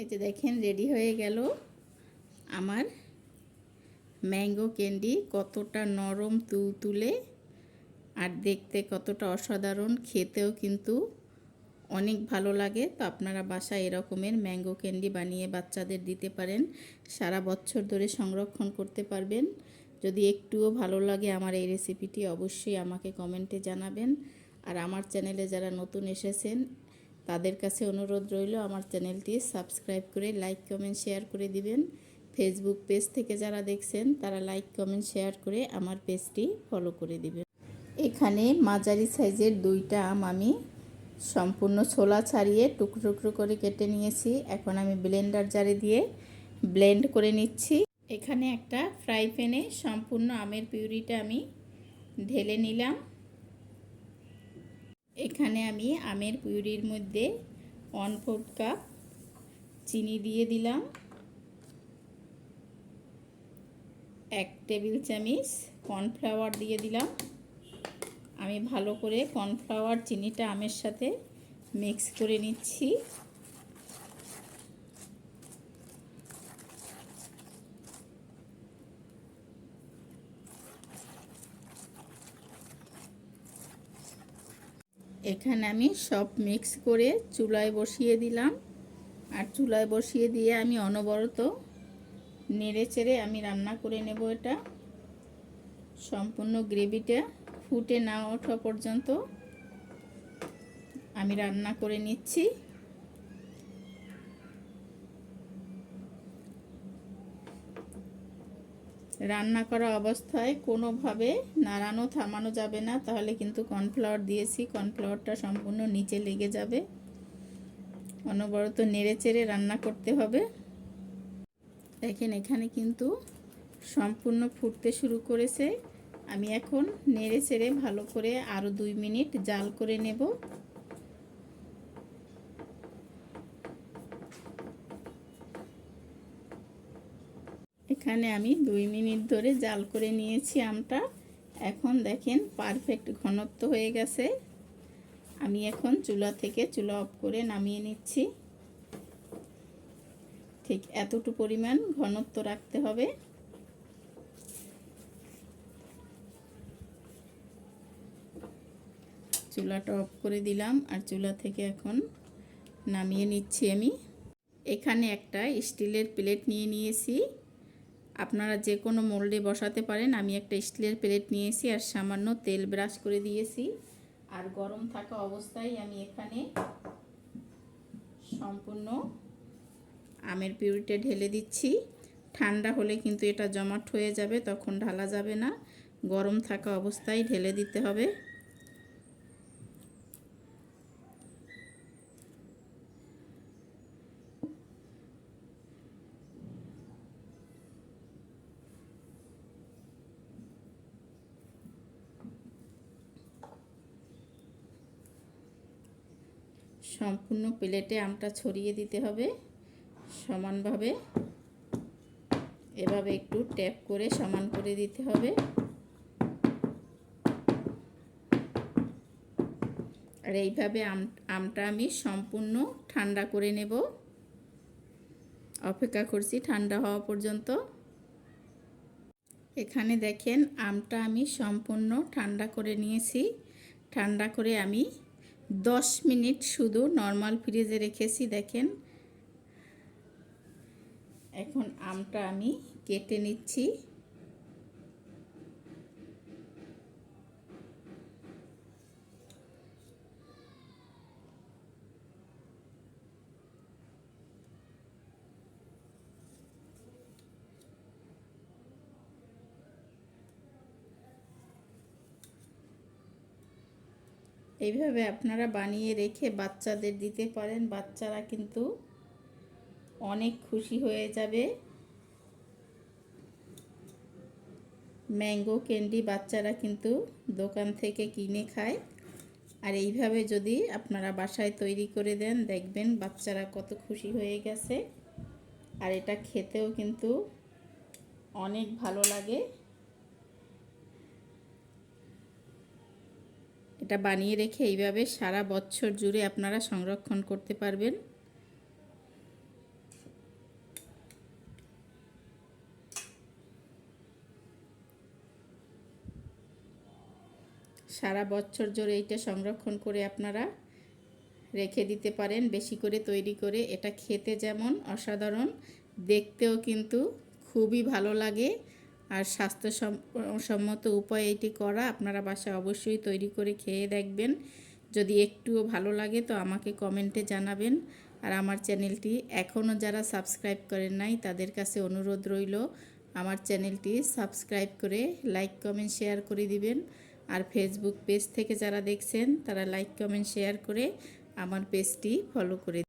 এই যে দেখেন, রেডি হয়ে গেল আমার ম্যাঙ্গো ক্যান্ডি। কতটা নরম তুলতুলে আর দেখতে কতটা অসাধারণ। খেতেও কিন্তু অনেক ভালো লাগে। তো আপনারা বাসায় এরকমের ম্যাঙ্গো ক্যান্ডি বানিয়ে বাচ্চাদের দিতে পারেন। সারা বছর ধরে সংরক্ষণ করতে পারবেন। যদি একটুও ভালো লাগে আমার এই রেসিপিটি অবশ্যই আমাকে কমেন্টে জানাবেন। আর আমার চ্যানেলে যারা নতুন এসেছেন তাদের কাছে অনুরোধ রইল আমার চ্যানেলটি সাবস্ক্রাইব করে লাইক, কমেন্ট, শেয়ার করে দিবেন। ফেসবুক পেজ থেকে যারা দেখছেন, তারা লাইক, কমেন্ট, শেয়ার করে আমার পেজটি ফলো করে দিবেন। এখানে মাঝারি সাইজের দুইটা আম আমি সম্পূর্ণ ছোলা ছাড়িয়ে টুকরো টুকরো করে কেটে নিয়েছি। এখন আমি ব্লেন্ডার জারে দিয়ে ব্লেন্ড করে নিচ্ছি। এখানে একটা ফ্রাই প্যানে সম্পূর্ণ আমের পিউরিটা আমি ঢেলে নিলাম। এখানে আমি আমের পিউরির মধ্যে ওয়ান ফোর্থ কাপ চিনি দিয়ে দিলাম। এক টেবিল চামিচ কর্নফ্লাওয়ার দিয়ে দিলাম। আমি ভালো করে কর্নফ্লাওয়ার চিনিটা আমের সাথে মিক্স করে নিচ্ছি। এখানে আমি সব মিক্স করে চুলায় বসিয়ে দিলাম। আর চুলায় বসিয়ে দিয়ে আমি অনবরত নেড়ে চেড়ে আমি রান্না করে নেব এটা। সম্পূর্ণ গ্রেভিটা ফুটে না ওঠা পর্যন্ত আমি রান্না করে নিচ্ছি। রান্না করা অবস্থায় কোনোভাবে নাড়ানো থামানো যাবে না, তাহলে কিন্তু কর্নফ্লাওয়ার দিয়েছি, কর্নফ্লাওয়ারটা সম্পূর্ণ নিচে লেগে যাবে। অনবরত নেড়ে চেড়ে রান্না করতে হবে। দেখেন, এখানে কিন্তু সম্পূর্ণ ফুটতে শুরু করেছে। আমি এখন নেড়ে চেড়ে ভালো করে আরও দুই মিনিট জাল করে নেব। এখানে আমি দুই মিনিট ধরে জাল করে নিয়েছি আমটা। এখন দেখেন পারফেক্ট ঘনত্ব হয়ে গেছে। আমি এখন চুলা থেকে চুলা অফ করে নামিয়ে নিচ্ছি। ঠিক এতটু পরিমাণ ঘনত্ব রাখতে হবে। চুলাটা অফ করে দিলাম আর চুলা থেকে এখন নামিয়ে নিচ্ছি আমি। এখানে একটা স্টিলের প্লেট নিয়ে নিয়েছি। আপনারা যে কোনো মোল্ডে বসাতে পারেন। আমি একটা স্টিলের প্লেট নিয়েছি আর সামান্য তেল ব্রাশ করে দিয়েছি। আর গরম থাকা অবস্থায় আমি এখানে সম্পূর্ণ আমের পিউরিটা ঢেলে দিচ্ছি। ঠান্ডা হলে কিন্তু এটা জমাট হয়ে যাবে, তখন ঢালা যাবে না। গরম থাকা অবস্থায় ঢেলে দিতে হবে। সম্পূর্ণ প্লেটে আমটা ছড়িয়ে দিতে হবে সমানভাবে। এভাবে একটু ট্যাপ করে সমান করে দিতে হবে। আর এইভাবে আম, আমটা আমি সম্পূর্ণ ঠান্ডা করে নেব। অপেক্ষা করছি ঠান্ডা হওয়া পর্যন্ত। এখানে দেখেন আমটা আমি সম্পূর্ণ ঠান্ডা করে নিয়েছি। ঠান্ডা করে আমি দশ মিনিট শুধু নর্মাল ফ্রিজে রেখেছি দেখেন। এখন আমটা আমি কেটে নিচ্ছি। এইভাবে আপনারা বানিয়ে রেখে বাচ্চাদের দিতে পারেন। বাচ্চারা কিন্তু অনেক খুশি হয়ে যাবে। ম্যাঙ্গো ক্যান্ডি বাচ্চারা কিন্তু দোকান থেকে কিনে খায়। আর এইভাবে যদি আপনারা বাসায় তৈরি করে দেন, দেখবেন বাচ্চারা কত খুশি হয়ে গেছে। আর এটা খেতেও কিন্তু অনেক ভালো লাগে। এটা বানিয়ে রেখে এইভাবে সারা বছর জুড়ে আপনারা সংরক্ষণ করতে পারবেন। সারা বছর জুড়ে এটা সংরক্ষণ করে আপনারা রেখে দিতে পারেন, বেশি করে তৈরি করে। এটা খেতে যেমন অসাধারণ, দেখতেও কিন্তু খুবই ভালো লাগে। আর স্বাস্থ্য স্বাস্থ্যসম্মত উপায়ে এটি করা আপনারা বাসায় অবশ্যই তৈরি করে খেয়ে দেখবেন। যদি একটুও ভালো লাগে তো আমাকে কমেন্টে জানাবেন। আর আমার চ্যানেলটি এখনও যারা সাবস্ক্রাইব করেন নাই তাদের কাছে অনুরোধ রইল, আমার চ্যানেলটি সাবস্ক্রাইব করে লাইক, কমেন্ট, শেয়ার করে দিবেন। আর ফেসবুক পেজ থেকে যারা দেখছেন তারা লাইক, কমেন্ট, শেয়ার করে আমার পেজটি ফলো করে